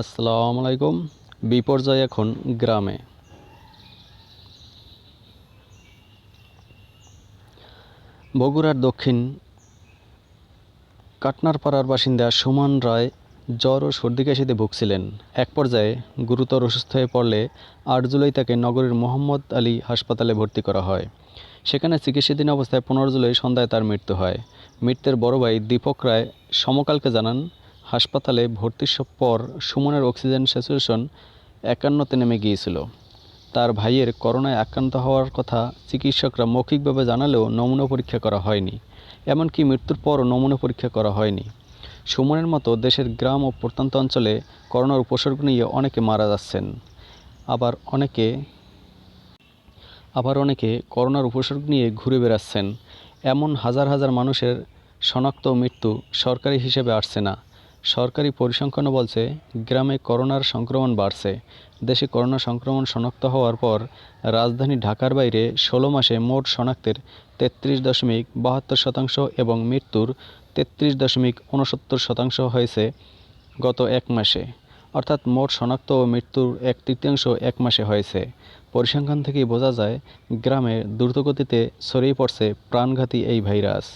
আসসালামু আলাইকুম। বিপর্যয় এখন গ্রামে। বগুড়ার দক্ষিণ কাটনারপাড়ার বাসিন্দা সুমন রায় জ্বর ও সর্দি কাশিতে ভুগছিলেন। এক পর্যায়ে গুরুতর অসুস্থ হয়ে পড়লে আট জুলাই তাকে নগরীর মোহাম্মদ আলী হাসপাতালে ভর্তি করা হয়। সেখানে চিকিৎসাধীন অবস্থায় পনেরো জুলাই সন্ধ্যায় তার মৃত্যু হয়। মৃত্যুর বড় ভাই দীপক রায় সমকালকে জানান হাসপাতালে ভর্তির পর সুমনের অক্সিজেন স্যাচুরেশন একান্নতে নেমে গিয়েছিল। তার ভাইয়ের করোনায় আক্রান্ত হওয়ার কথা চিকিৎসকরা মৌখিকভাবে জানালেও নমুনা পরীক্ষা করা হয়নি, এমনকি মৃত্যুর পরও নমুনা পরীক্ষা করা হয়নি। সুমনের মতো দেশের গ্রাম ও প্রত্যন্ত অঞ্চলে করোনার উপসর্গ নিয়ে অনেকে মারা যাচ্ছেন। আবার অনেকে আবার অনেকে করোনার উপসর্গ নিয়ে ঘুরে বেড়াচ্ছেন। এমন হাজার হাজার মানুষের শনাক্ত মৃত্যু সরকারি হিসেবে আসছে না। সরকারি পরিসংখ্যানও বলছে, গ্রামে করোনার সংক্রমণ বাড়ছে। দেশে করোনা সংক্রমণ শনাক্ত হওয়ার পর রাজধানী ঢাকার বাইরে ষোলো মাসে মোট শনাক্তের তেত্রিশ দশমিক বাহাত্তর শতাংশ এবং মৃত্যুর তেত্রিশ দশমিক উনসত্তর শতাংশ হয়েছে গত এক মাসে। অর্থাৎ মোট শনাক্ত ও মৃত্যুর এক তৃতীয়াংশ এক মাসে হয়েছে। পরিসংখ্যান থেকেই বোঝা যায়, গ্রামে দ্রুতগতিতে ছড়িয়ে পড়ছে প্রাণঘাতী এই ভাইরাস।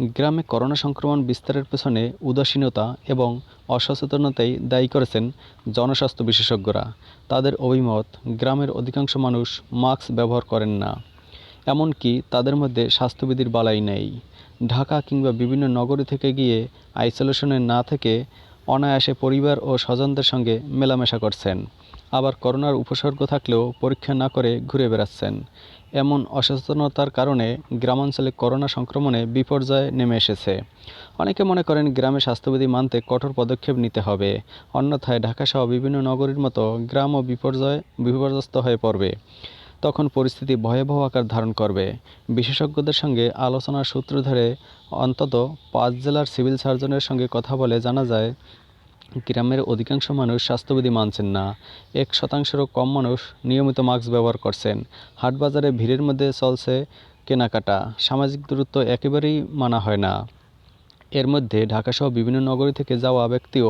গ্রামে করোনা সংক্রমণ বিস্তারের পেছনে উদাসীনতা এবং অসচেতনতাই দায়ী করেছেন জনস্বাস্থ্য বিশেষজ্ঞরা। তাদের অভিমত, গ্রামের অধিকাংশ মানুষ মাস্ক ব্যবহার করেন না। এমনকি তাদের মধ্যে স্বাস্থ্যবিধির বালাই নেই। ঢাকা কিংবা বিভিন্ন নগরী থেকে গিয়ে আইসোলেশনে না থেকে অনায়াসে পরিবার ও স্বজনদের সঙ্গে মেলামেশা করছেন। আবার করোনার উপসর্গ থাকলেও পরীক্ষা না করে ঘুরে বেড়াচ্ছেন। এমন অসচেতনতার কারণে গ্রামাঞ্চলে করোনা সংক্রমণে বিপর্যয় নেমে এসেছে। অনেকে মনে করেন গ্রামে স্বাস্থ্যবিধি মানতে কঠোর পদক্ষেপ নিতে হবে। অন্যথায় ঢাকাসহ বিভিন্ন নগরীর মতো গ্রামও বিপর্যয়, বিপর্যস্ত হয়ে পড়বে। তখন পরিস্থিতি ভয়াবহ আকার ধারণ করবে। বিশেষজ্ঞদের সঙ্গে আলোচনার সূত্র ধরে অন্তত পাঁচ জেলার সিভিল সার্জনের সঙ্গে কথা বলে জানা যায় গ্রামের অধিকাংশ মানুষ স্বাস্থ্যবিধি মানছেন না। এক শতাংশেরও কম মানুষ নিয়মিত মাস্ক ব্যবহার করছেন। হাটবাজারে ভিড়ের মধ্যে চলছে কেনাকাটা। সামাজিক দূরত্ব একেবারেই মানা হয় না। এর মধ্যে ঢাকাসহ বিভিন্ন নগরী থেকে যাওয়া ব্যক্তিও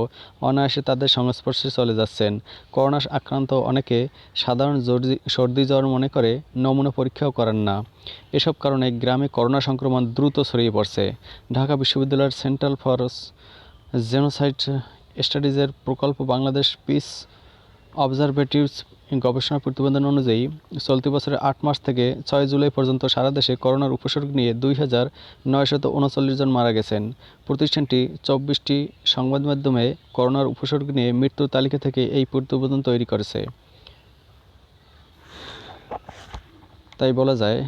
অনায়াসে তাদের সংস্পর্শে চলে যাচ্ছেন। করোনা আক্রান্ত অনেকে সাধারণ সর্দি জ্বর মনে করে নমুনা পরীক্ষাও করেন না। এসব কারণে গ্রামে করোনা সংক্রমণ দ্রুত ছড়িয়ে পড়ছে। ঢাকা বিশ্ববিদ্যালয়ের সেন্ট্রাল ফর জেনোসাইড স্টাডিজের প্রকল্প বাংলাদেশ পিস অবজারভেটিভস গবেষণা প্রতিবেদন অনুযায়ী, চলতি বছরের আট মাস থেকে ছয় জুলাই পর্যন্ত সারা দেশে করোনার উপসর্গ নিয়ে দুই হাজার নয়শত উনচল্লিশ জন মারা গেছেন। প্রতিষ্ঠানটি চব্বিশটি সংবাদ মাধ্যমে করোনার উপসর্গ নিয়ে মৃত্যুর তালিকা থেকে এই প্রতিবেদন তৈরি করেছে। তাই বলা যায়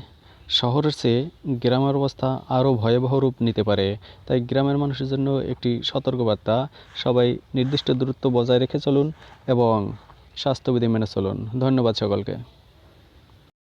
শহরের চেয়ে গ্রামের অবস্থা আরও ভয়াবহ রূপ নিতে পারে। তাই গ্রামের মানুষের জন্য একটি সতর্কবার্তা, সবাই নির্দিষ্ট দূরত্ব বজায় রেখে চলুন এবং স্বাস্থ্যবিধি মেনে চলুন। ধন্যবাদ সকলকে।